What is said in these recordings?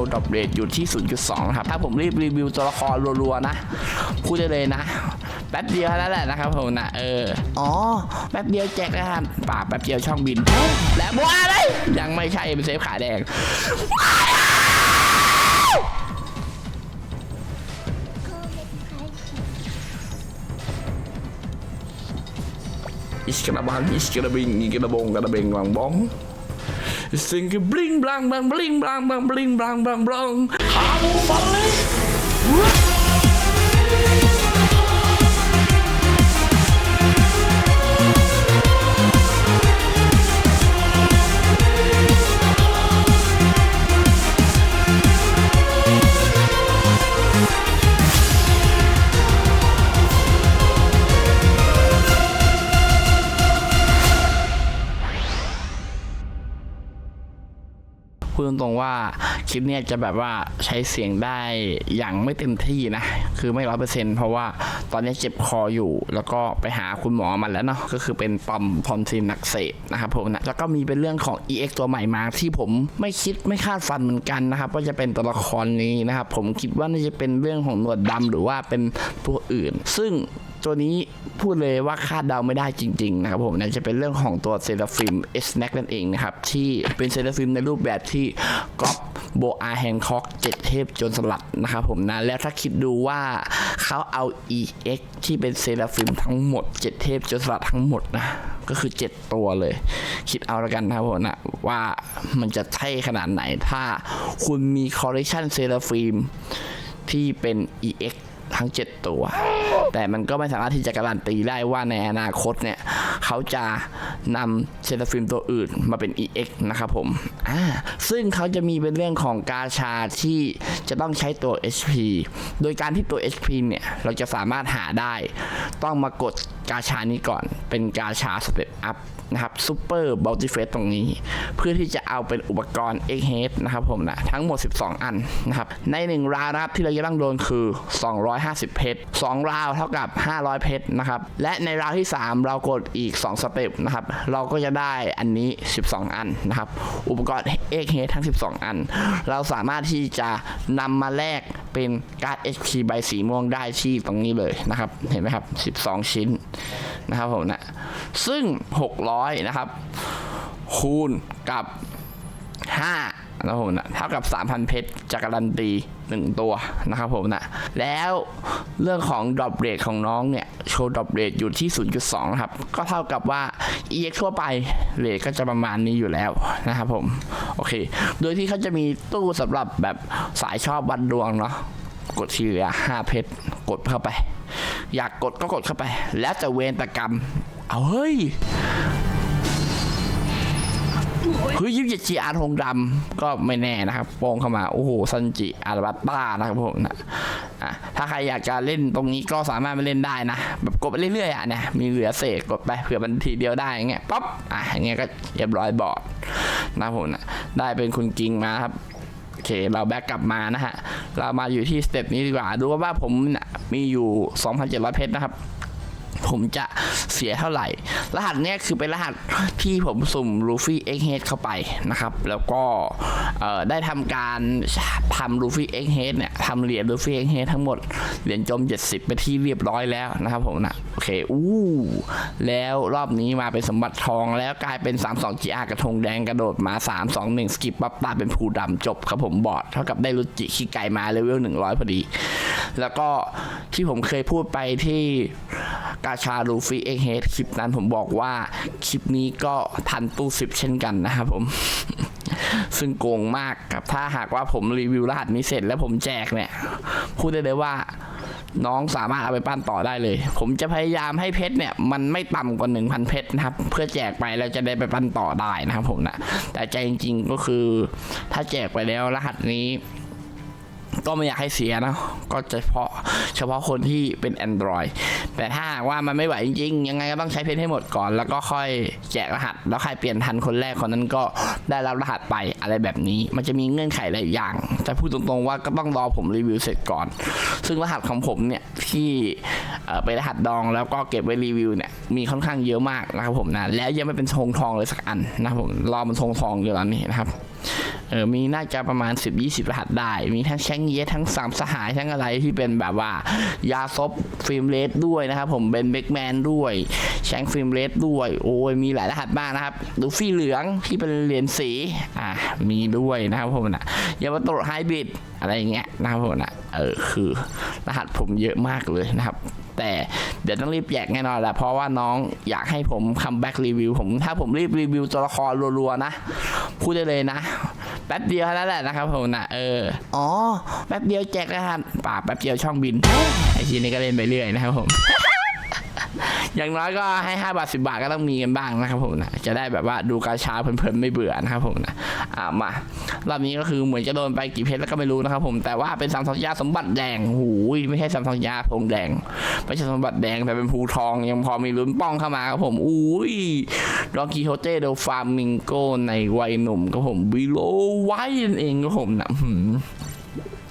ว์ดรอปเรทอยู่ที่ 0.2ครับ ถ้าผมรีบรีวิวตัวละครรัวๆนะ พูดได้เลยนะ แป๊บเดียวเท่านั้นแหละนะครับผมนะ เออ อ๋อ แป๊บเดียวแจกรหัสป่าแป๊บเดียวช่องบิน และบัวเลยยังไม่ใช่เป็นเซฟขาแดงอิสกระบังอิสกระบิงอิกระบงกระเบงบังบองสิงกบลิงบลัง บังบลิงบลังบังบลิงบลั พูดตรงๆว่าคลิปเนี้ยจะแบบว่าใช้เสียงได้อย่างไม่เต็มที่นะ คือไม่ร้อยเปอร์เซ็นต์เพราะว่าตอนนี้เจ็บคออยู่ แล้วก็ไปหาคุณหมอมันแล้วเนาะก็คือเป็นปอมพอนซินนักเสพนะครับผมนะแล้วก็มีเป็นเรื่องของ EX ตัวใหม่มาที่ผมไม่คิดไม่คาดฝันเหมือนกันนะครับว่าจะเป็นตัวละครนี้นะครับผมคิดว่าน่าจะเป็นเรื่องของหนวดดำหรือว่าเป็นตัวอื่น ซึ่ง ตัวนี้พูดเลยว่าคาดเดาไม่ได้จริงๆนะครับผมนั่นจะเป็นเรื่องของตัวเซราฟิมเอสแน็กนั่นเองนะครับ ที่เป็นเซราฟิมในรูปแบบที่ก๊อปโบอาแฮนคอกเจ็ดเทพจนสลัดนะครับผมนะ แล้วถ้าคิดดูว่าเขาเอา EX ที่เป็นเซราฟิมทั้งหมด7เทพจนสลัดทั้งหมดนะก็คือ 7 ตัวเลย คิดเอาแล้วกันนะครับผมนะว่ามันจะเท่ขนาดไหนถ้าคุณมีคอลเลคชันเซราฟิมที่เป็น EX ทั้ง 7 ตัว แต่มันก็ไม่สามารถที่จะการันตีได้ว่าในอนาคตเนี่ยเขาจะ นำเซนฟิล์มตัวอื่นมาเป็น EX นะครับผมอ่าซึ่งเขาจะมีเป็นเรื่องของกาชาที่จะต้องใช้ตัว HP โดยการที่ตัว HP เนี่ย เราจะสามารถหาได้ ต้องมากดกาชานี้ก่อน เป็นกาชาสเต็ปอัพนะครับซูเปอร์บัลติเฟสตรงนี้ เพื่อที่จะเอาเป็นอุปกรณ์ X Head นะครับผมนะ ทั้งหมด 12 อันนะครับ ใน 1 ราวนะครับที่เราจะต้องโดนคือ 250 เพชร2ราวเท่ากับ 500 เพชรนะครับ และในราวที่ 3 เรากดอีก 2 สเต็ปนะครับเราก็จะได้อันนี้ 12 อันนะครับ อุปกรณ์ X Head ทั้ง 12 อัน เราสามารถที่จะนำมาแลกเป็นการ์ด HP ใบสีม่วงได้ที่ตรงนี้เลยนะครับ เห็นไหมครับ 12 ชิ้นนะครับผมนะซึ่ง 600 นะครับ คูณกับ 5 นะครับผมนะเท่ากับ 3,000 เพชรจะการันตี1ตัวนะครับผมนะแล้วเรื่องของดรอปเรทของน้องเนี่ย โชว์ดรอปเรทอยู่ที่ 0.2นะครับ ก็เท่ากับว่า EX ทั่วไปเรทก็จะประมาณนี้อยู่แล้วนะครับผม โอเค โดยที่เขาจะมีตู้สำหรับแบบสายชอบวัดดวงเนาะกดทีเหลือ5เพชรกดเข้าไป อยากกดก็กดเข้าไป แล้วจะเวนตกรรม เอาเฮ้ย เฮ้ยยิบเจ็ดจีอาร์ทงดำก็ไม่แน่นะครับโป้งเข้ามา โอ้โหซันจิอาร์บัตต้านะครับผมนะอะถ้าใครอยากจะเล่นตรงนี้ก็สามารถมาเล่นได้นะ แบบกดไปเรื่อยๆอะเนี่ยมีเหลือเศษกดไปเผื่อมันทีเดียวได้อย่างเงี้ยป๊อปอะอย่างเงี้ยก็เรียบร้อยบอร์ดนะครับผมนะได้เป็นคุณกิงมาครับโอเคเราแบ็กกลับมานะฮะเรามาอยู่ที่สเต็ปนี้ดีกว่าดูว่าผมนะมีอยู่ 2,700 เพชรนะครับ ผมจะเสียเท่าไหร่ รหัสเนี้ยคือเป็นรหัสที่ผมสุ่มลูฟี่เอ็กเฮดเข้าไปนะครับ แล้วก็ได้ทำการทำลูฟี่เอ็กเฮดเนี่ยทำเหรียญลูฟี่เอ็กเฮดทั้งหมด เหรียญจม 70 ไปที่เรียบร้อยแล้วนะครับผมนะโอเคอู้แล้วรอบนี้มาเป็นสมบัติทองแล้วกลายเป็น 32 GR กระทงแดงกระโดดมา 3 2 1 สกิปปั๊บตาเป็นภูดำจบครับผมบอดเท่ากับได้รุจิขี้ไก่มาเลเวล100 พอดี แล้วก็ที่ผมเคยพูดไปที่กาชาลูฟี่เอ็กเฮดคลิปนั้นผมบอกว่าคลิปนี้ก็ทันตู้สิบเช่นกันนะครับผม ซึ่งโกงมากครับถ้าหากว่าผมรีวิวรหัสนี้เสร็จแล้วผมแจกเนี่ย พูดได้เลยว่าน้องสามารถเอาไปปั้นต่อได้เลย ผมจะพยายามให้เพชรเนี่ย มันไม่ต่ำกว่า 1,000 เพชรนะครับ เพื่อแจกไปแล้วจะได้ไปปั้นต่อได้นะครับผมนะแต่ใจจริง ๆก็คือ ถ้าแจกไปแล้วรหัสนี้ ก็ไม่อยากให้เสียนะก็เฉพาะเฉพาะคนที่เป็น Android แต่ถ้าว่ามันไม่ไหวจริงๆ ยังไงก็ต้องใช้เพชรให้หมดก่อน แล้วก็ค่อยแจกรหัส แล้วใครเปลี่ยนทันคนแรกคนนั้นก็ได้รับรหัสไปอะไรแบบนี้ มันจะมีเงื่อนไขหลายอย่าง แต่พูดตรงๆว่าก็ต้องรอผมรีวิวเสร็จก่อน ซึ่งรหัสของผมเนี่ยที่เอ่อเป็นรหัสดองแล้วก็เก็บไว้รีวิวเนี่ยมีค่อนข้างเยอะมากนะครับผมนะแล้วยังไม่เป็นธงทองเลยสักอันนะครับผมรอมันธงทองอยู่ตอนนี้นะครับ เออมีน่าจะประมาณ 10 20 รหัสได้ มีทั้งแชงเยสทั้งสามสหายทั้งอะไรที่เป็นแบบว่ายาซบฟิล์มเลสด้วยนะครับผมเป็นเบกแมนด้วย แชงฟิล์มเลสด้วย โอ้ยมีหลายรหัสมากนะครับดูฟี่เหลืองที่เป็นเหรียญสีอ่ามีด้วยนะครับผมนะยามาโตไฮบริดอะไรอย่างเงี้ยนะครับผมนะเออคือรหัสผมเยอะมากเลยนะครับแต่เดี๋ยวต้องรีบแจกแน่นอนแหละเพราะว่าน้องอยากให้ผมคัมแบ็กรีวิวผมถ้าผมรีบรีวิวตัวละครรัวๆนะพูดได้เลยนะ แป๊บเดียวเท่านั้นแหละนะครับผมนะเอออ๋อแป๊บเดียวแจกนะครับป่าแป๊บเดียวช่องบินไอทีนี้ก็เล่นไปเรื่อยนะครับผมอย่างน้อยก็ให้ 5 บาท 10 บาทก็ต้องมีกันบ้างนะครับผมนะจะได้แบบว่าดูกาชาเพลินๆไม่เบื่อนะครับผมนะอ่ามา รอบนี้ก็คือเหมือนจะโดนไปกี่เพชรแล้วก็ไม่รู้นะครับ ผมแต่ว่าเป็นสามทองยาสมบัติแดงหูยไม่ใช่สามทองยาพงแดงไม่ใช่สมบัติแดงแต่เป็นภูทองยังพอมีลุ้นป้องเข้ามาครับผมอุ้ยดอกกิโฮเต้โดฟามิงโกในวัยหนุ่มครับผมบิโลไว้นั่นเองครับผมนะ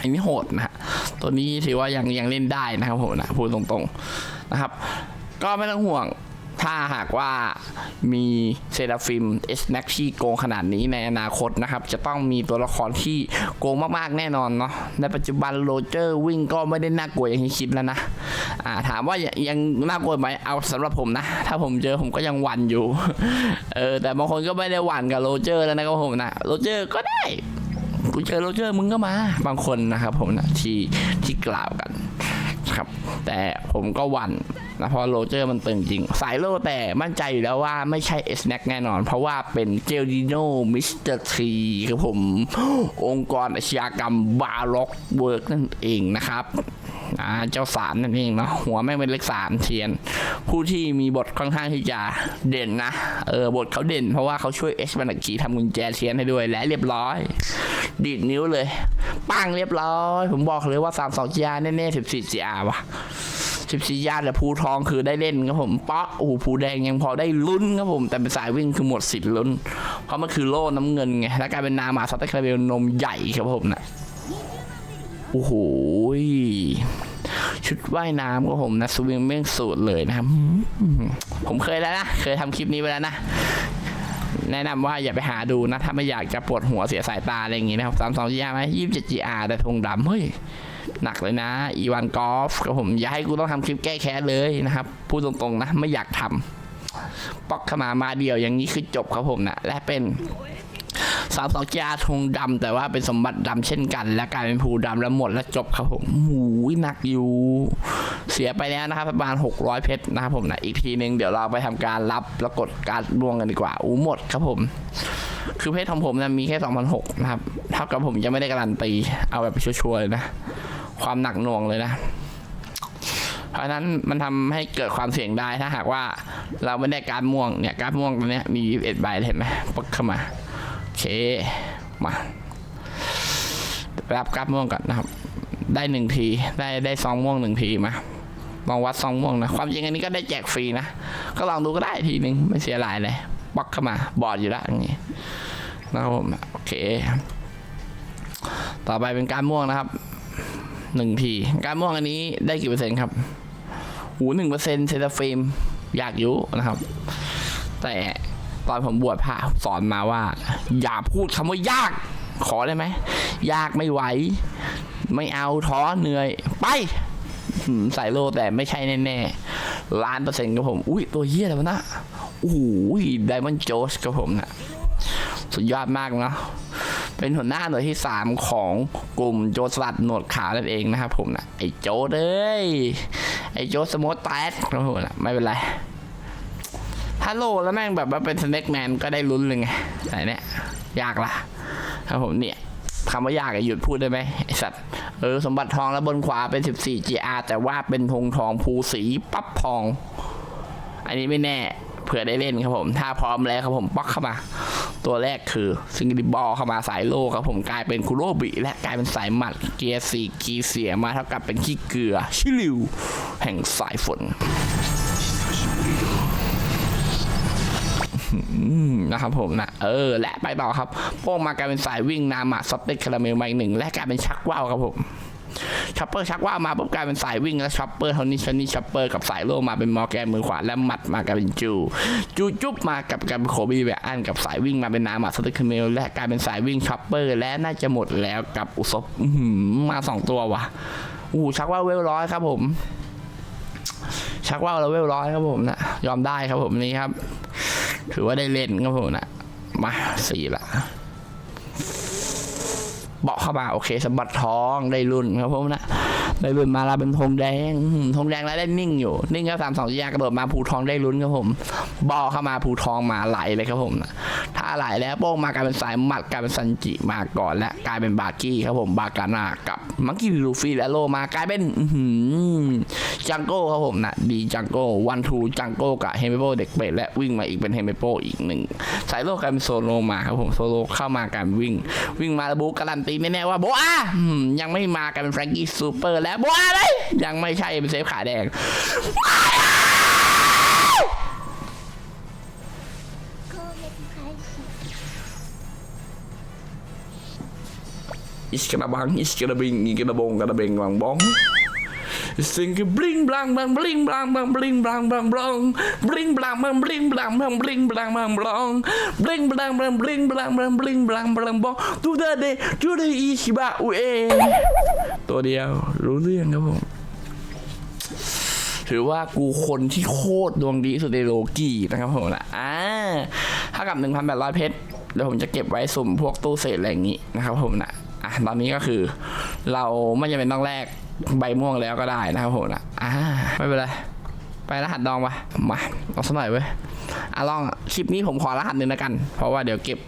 อันนี้โหดนะฮะตัวนี้ถือว่ายังยังเล่นได้นะครับผมนะพูดตรงๆนะครับ ก็ไม่ต้องห่วง ถ้าหากว่ามีเซราฟิมเอสแม็กที่โกงขนาดนี้ในอนาคตนะครับ จะต้องมีตัวละครที่โกงมากๆแน่นอนเนาะในปัจจุบันโรเจอร์วิ่งก็ไม่ได้น่ากลัวอย่างที่คิดแล้วนะอ่าถามว่ายังน่ากลัวไหมเอาสำหรับผมนะ ถ้าผมเจอผมก็ยังหวั่นอยู่เออแต่บางคนก็ไม่ได้หวั่นกับโรเจอร์แล้วนะครับผมนะโรเจอร์ก็ได้กูเจอโรเจอร์มึงก็มาบางคนนะครับผมนะที่ที่กล่าวกันครับ แต่ผมก็หวั่น นะเพราะโรเจอร์มันตึงจริง สายโลแต่มั่นใจอยู่แล้วว่าไม่ใช่เอสแน็กแน่นอน เพราะว่าเป็นเจลดิโนมิสเตอร์ทีครับผม องค์กรอาชญากรรมบาร็อกเวิร์กนั่นเองนะครับเจ้าสารนั่นเองเนาะหัวแม่งเป็นเลขสามเทียน ผู้ที่มีบทค่อนข้างที่จะเด่นนะเออบทเขาเด่นเพราะว่าเขาช่วยเอชบันกีทำกุญแจเทียนให้ด้วยและเรียบร้อย ดีดนิ้วเลย ปังเรียบร้อย ผมบอกเลยว่า3 2 GR แน่ๆ14 GR ว่ะ 14 GR แต่ภูทองคือได้เล่นครับผมเปาะโอ้โหภูแดงยังพอได้ลุ้นครับผมแต่เป็นสายวิ่งคือหมดสิทธิ์ลุ้น เพราะมันคือโล่น้ำเงินไงแล้วกลายเป็นนามาซัตเตอร์คาราเบลนมใหญ่ครับผมนะโอ้โหชุดว่ายน้ำครับผมนะสวิงเม่งสูตรเลยนะครับ ผมเคยแล้วนะ เคยทำคลิปนี้ไปแล้วนะ แนะนำว่าอย่าไปหาดูนะ ถ้าไม่อยากจะปวดหัวเสียสายตาอะไรอย่างงี้นะครับสามสองจีอาร์ไหมยี่สิบเจ็ดจีอาร์แต่ธงดำเฮ้ย หนักเลยนะ อีวานกอล์ฟกับผมอย่าให้กูต้องทำคลิปแก้แค้นเลยนะครับ พูดตรงๆนะ ไม่อยากทำปอกขมามาเดียวอย่างนี้คือจบครับผมนะ และเป็นสามสองจีอาธงดำแต่ว่าเป็นสมบัติดำเช่นกัน และกลายเป็นภูดำแล้วหมดแล้วจบครับผมหูยหนักอยู่ เสียไปแล้วนะครับประมาณ 600 เพชรนะครับผมนะอีกทีหนึ่งเดี๋ยวเราไปทำการรับแล้วกดการดวงกันดีกว่าอู้หมดครับผม คือเพชรของผมนะมีแค่ 2,006นะครับเท่ากับผมจะไม่ได้การันตีเอาแบบชัวร์ๆเลยนะ ความหนักหน่วงเลยนะ เพราะนั้นมันทำให้เกิดความเสี่ยงได้ถ้าหากว่าเราไม่ได้การม่วงเนี่ยการม่วงตัวเนี้ยมี21ใบเห็นไหมปึ๊กเข้ามาโอเคมารับการม่วงก่อนนะครับ ได้หนึ่งที ได้ได้ซองม่วงหนึ่งทีมาลองวัดซองม่วงนะ ความจริงอันนี้ก็ได้แจกฟรีนะ ก็ลองดูก็ได้ทีหนึ่งไม่เสียหลายเลยปักเข้ามาบอดอยู่แล้วอย่างงี้นะครับผมโอเค ต่อไปเป็นการม่วงนะครับ หนึ่งที การม่วงอันนี้ได้กี่เปอร์เซ็นต์ครับหูหนึ่งเปอร์เซ็นต์เซตาฟิล์มอยากอยู่นะครับ แต่ตอนผมบวชพระสอนมาว่า อย่าพูดคำว่ายาก ขอได้ไหม ยากไม่ไหว ไม่เอาท้อเหนื่อย ไปหืมใส่โลแต่ไม่ใช่แน่ๆล้านเปอร์เซ็นต์ครับผม อุ้ยตัวเฮียอะไรวะนะโอ้โหไดมอนด์โจสครับผมนะสุดยอดมากเนาะ เป็นหัวหน้าหน่วยที่ 3 ของกลุ่มโจรสลัดหนวดขาวนั่นเองนะครับผมนะไอโจเอ้ยไอโจสโมตแตกครับผมนะไม่เป็นไรถ้าโหลแล้วแม่งแบบว่าเป็นสเน็กแมนก็ได้ลุ้นเลยไงแต่เนี้ยยากละครับผมเนี่ยคำว่ายากอหยุดพูดได้ไหมไอสัตว์เออสมบัติทองแล้วบนขวาเป็น 14 GR แต่ว่าเป็นธงทองภูสีปั๊บทอง อันนี้ไม่แน่เผื่อได้เล่นครับผม ถ้าพร้อมแล้วครับผมปักเข้ามา ตัวแรกคือซิงกิบอลเข้ามาสายโลครับผมกลายเป็นคุโรบิและกลายเป็นสายหมัดเกียร์สี่กีเสียมาเท่ากับเป็นขี้เกลือ ชิลิว แห่งสายฝนนะครับผมนะเออ และไปต่อครับโป้งมากลายเป็นสายวิ่งนามาสเต็กคาราเมลมาอีกหนึ่งและกลายเป็นชักว่าวครับผม ช็อปเปอร์ชักว่ามาปุ๊บกลายเป็นสายวิ่งแล้วช็อปเปอร์เท่านี้ชนี่ช็อปเปอร์กับสายโลมาเป็นมอแกนมือขวาและหมัดมากลายเป็นจูจูจุ๊บมากับกับโคบีแบอันกับสายวิ่งมาเป็นนามาสตึกเมลและกลายเป็นสายวิ่งช็อปเปอร์และน่าจะหมดแล้วกับอุศบมาสองตัวว่ะอู้ชักว่าเวลร้อยครับผม ชักว่าเราเวลร้อยครับผมนะยอมได้ครับผมนี่ครับ ถือว่าได้เล่นครับผมนะมาสี่ละเบาะเข้ามาโอเคสะบัดท้องได้รุ่นครับผมนะ ได้รุ่นมาลาเป็นธงแดงอื้อหือธงแดงแล้วได้นิ่งอยู่ นิ่งครับสามสองยากระโดดมาภูทองได้ลุ้นครับผม บอเข้ามาภูทองมาไหลเลยครับผมนะ ไหลแล้วโป้งมากลายเป็นสายหมัดกลายเป็นซันจิมาก่อนและกลายเป็นบากี้ครับผมบากานากับมังกี้ลูฟี่และโลมากลายเป็นจังโก้ครับผมนะดีจังโก้วันทูจังโก้กับเฮมิโปเด็กเป็ดและวิ่งมาอีกเป็นเฮมิโปอีกหนึ่งสายโลกกลายเป็นโซโลมาครับผมโซโลเข้ามาการวิ่ง วิ่งมาล้วบูการันตีแน่ๆว่าโบอายังไม่มากันเป็นแฟรงกี้ซูเปอร์แล้วโบอาเลยยังไม่ใช่เป็นเซฟขาแดง อิสกระบังอิสกระบิงอีกระบงกระเบงบังบองสิงกบลิงบลังบังบลิงบลังบังบลิงบลังบังบลังบลิงบลังบังบลิงบลังบังบลิงบลังบังบลังบลิงบลังบังบลิงบลังบังบลิงบลังบังบองดูเดเดดูเดอิชิบะอุเอตัวเดียวรู้เรื่องครับผมถือว่ากูคนที่โคตรดวงดีสุดในโลกีนะครับผมนะอ่าถ้ากับ 1,800 เพชรเดี๋ยวผมจะเก็บไว้สุ่มพวกตู้เศษอะไรอย่างนี้นะครับผมนะ อะตอนนี้ก็คือ เราไม่จำเป็นต้องแลกใบม่วงแล้วก็ได้นะครับผมนะอ่าไม่เป็นไรไปรหัสดองปะมาเอาสักหน่อยเว้ยอะลองคลิปนี้ผมขอรหัสหนึ่งแล้วกัน เพราะว่าเดี๋ยวเก็บ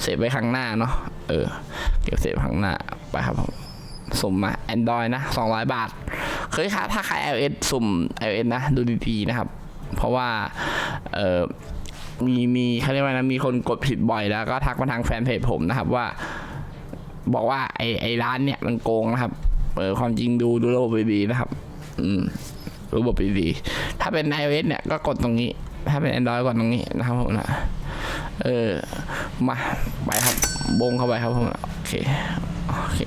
เศษไว้ข้งหน้าเนาะเออ เก็บเศษไว้ข้งหน้าไปครับผมสุ่มมา Android นะ 200 บาท เคยค่ะถ้าใคร iOS สุ่ม iOS นะ ดูดีๆนะครับ เพราะว่า เออมีมีเขาเรียกว่านะมีคนกดผิดบ่อยแล้วก็ทักมาทางแฟนเพจผมนะครับว่า บอกว่าไอไอร้านเนี่ยมันโกงนะครับเออความจริงดูดูระบบดีๆนะครับ อืมระบบดีๆถ้าเป็น iOS เนี่ยก็กดตรงนี้ ถ้าเป็น Android กดตรงนี้นะครับผมนะเออมาไปครับบงเข้าไปครับผมนะโอเคโอเค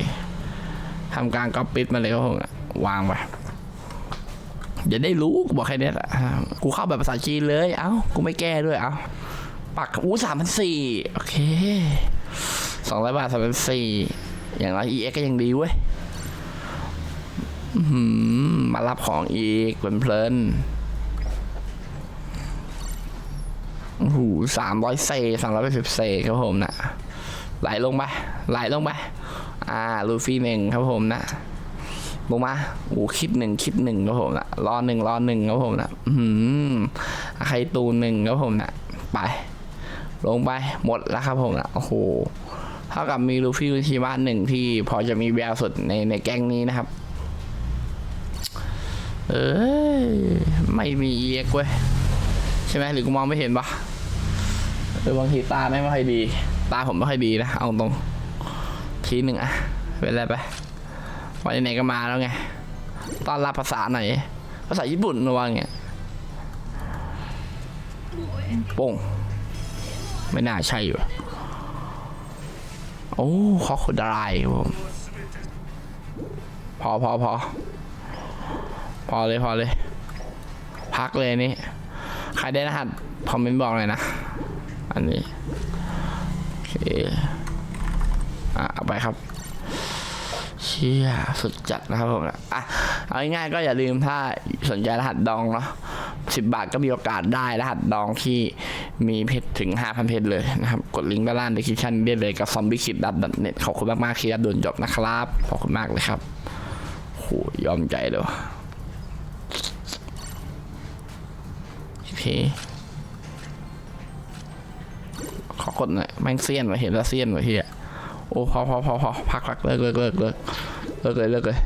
ทำการก๊อปปิดมาเลยครับผมนะวางไปอย่าได้รู้กูบอกแค่นี้แหละกูเข้าแบบภาษาจีนเลย เอ้า กูไม่แก้ด้วย เอ้า ปักอู้สามพันสี่โอเค สองร้อยบาทสามพันสี่อย่างน้อย EX ก็ยังดีเว้ยมารับของอีกเพลินๆโอ้โหสามร้อยเซสามร้อยแปดสิบเซครับผมนะไหลลงไปไหลลงไปอ่าลูฟี่หนึ่งครับผมนะลงมาโอ้คิดหนึ่งคิดหนึ่งครับผมนะรอหนึ่งรอหนึ่งครับผมนะอือหือใครตูนหนึ่งครับผมนะไป ลงไปหมดแล้วครับผมนะโอ้โห ท่ากับมีลูฟี่อุชิมะหนึ่งที่พอจะมีแววสุดในในแก๊งนี้นะครับ เอ้ยไม่มีเอ็กเว้ยใช่ไหมหรือกูมองไม่เห็นปะเออบางทีตาไม่ค่อยดี ตาผมไม่ค่อยดีนะ เอาตรงทีหนึ่งอะเป็นไรไปวันไหนๆก็มาแล้วไงต้อนรับภาษาไหน ภาษาญี่ปุ่นระวังเงี้ยโป้งไม่น่าใช่อยู่ โอ้คอโคดายครับผมพอพอพอพอเลยพอเลย พักเลยนี่ ใครได้รหัสคอมเมนต์บอกเลยนะ อันนี้ โอเค อะเอาไปครับเชี่ยสุดจัดนะครับผมนะอะ เอาง่ายๆก็อย่าลืมถ้าสนใจรหัสดองเนาะ สิบบาทก็มีโอกาสได้รหัสดองที่มีเพชรถึง 5,000 เพชรเลยนะครับ กดลิงก์ด้านล่างในคลิปชั่นได้เลยกับ zombie kid net ขอบคุณมากๆที่รับโดนจบนะครับ ขอบคุณมากเลยครับโหยอมใจเลยโอเคขอกดหน่อยแม่งเซียนว่ะเห็นแล้วเซียนว่ะเฮียโอ้พอพอพอพอพักพักเลิกเลิกเลิกเลิกเลิกเลยเลิกเลย